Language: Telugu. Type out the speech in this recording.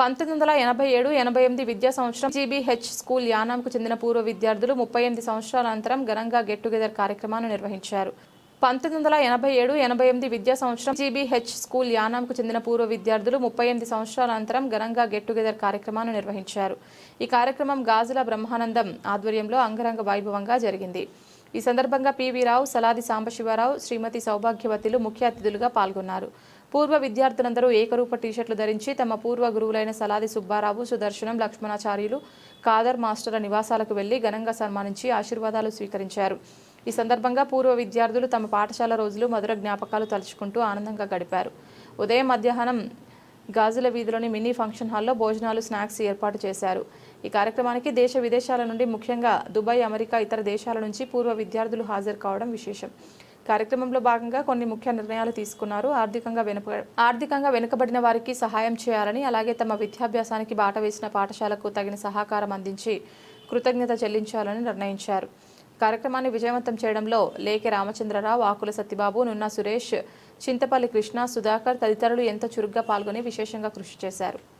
పంతొమ్మిది వందల ఎనభై ఏడు ఎనభై ఎనిమిది విద్యా సంవత్సరం జీబీహెచ్ స్కూల్ యానాంకు చెందిన పూర్వ విద్యార్థులు ముప్పై ఎనిమిది సంవత్సరాల అనంతరం ఘనంగా గెట్ టుగెదర్ కార్యక్రమాన్ని నిర్వహించారు. పంతొమ్మిది వందల ఎనభై ఏడు ఎనభై ఎనిమిది విద్యా సంవత్సరం జీబీహెచ్ స్కూల్ యానాంకు చెందిన పూర్వ విద్యార్థులు ముప్పై ఎనిమిది సంవత్సరాల అనంతరం ఘనంగా గెట్ టుగెదర్ కార్యక్రమాన్ని నిర్వహించారు. ఈ కార్యక్రమం గాజుల బ్రహ్మానందం ఆధ్వర్యంలో అంగరంగ వైభవంగా జరిగింది. ఈ సందర్భంగా పివి రావు సలాది సాంబశివరావు శ్రీమతి సౌభాగ్యవతిలు ముఖ్య అతిథులుగా పాల్గొన్నారు. పూర్వ విద్యార్థులందరూ ఏకరూప టీషర్ట్లు ధరించి తమ పూర్వ గురువులైన సలాది సుబ్బారావు సుదర్శనం లక్ష్మణాచార్యులు కాదర్ మాస్టర్ల నివాసాలకు వెళ్ళి ఘనంగా సన్మానించి ఆశీర్వాదాలు స్వీకరించారు. ఈ సందర్భంగా పూర్వ విద్యార్థులు తమ పాఠశాల రోజులు మధుర జ్ఞాపకాలు తలుచుకుంటూ ఆనందంగా గడిపారు. ఉదయం మధ్యాహ్నం గాజుల వీధిలోని మినీ ఫంక్షన్ హాల్లో భోజనాలు స్నాక్స్ ఏర్పాటు చేశారు. ఈ కార్యక్రమానికి దేశ విదేశాల నుండి ముఖ్యంగా దుబాయ్ అమెరికా ఇతర దేశాల నుంచి పూర్వ విద్యార్థులు హాజరు కావడం విశేషం. కార్యక్రమంలో భాగంగా కొన్ని ముఖ్య నిర్ణయాలు తీసుకున్నారు. ఆర్థికంగా వెనుక ఆర్థికంగా వెనుకబడిన వారికి సహాయం చేయాలని అలాగే తమ విద్యాభ్యాసానికి బాట వేసిన పాఠశాలకు తగిన సహకారం అందించి కృతజ్ఞత చెల్లించాలని నిర్ణయించారు. కార్యక్రమాన్ని విజయవంతం చేయడంలో లేకె రామచంద్రరావు ఆకుల సత్యబాబు నున్నా సురేష్ చింతపల్లి కృష్ణ సుధాకర్ తదితరులు ఎంతో చురుగ్గా పాల్గొని విశేషంగా కృషి చేశారు.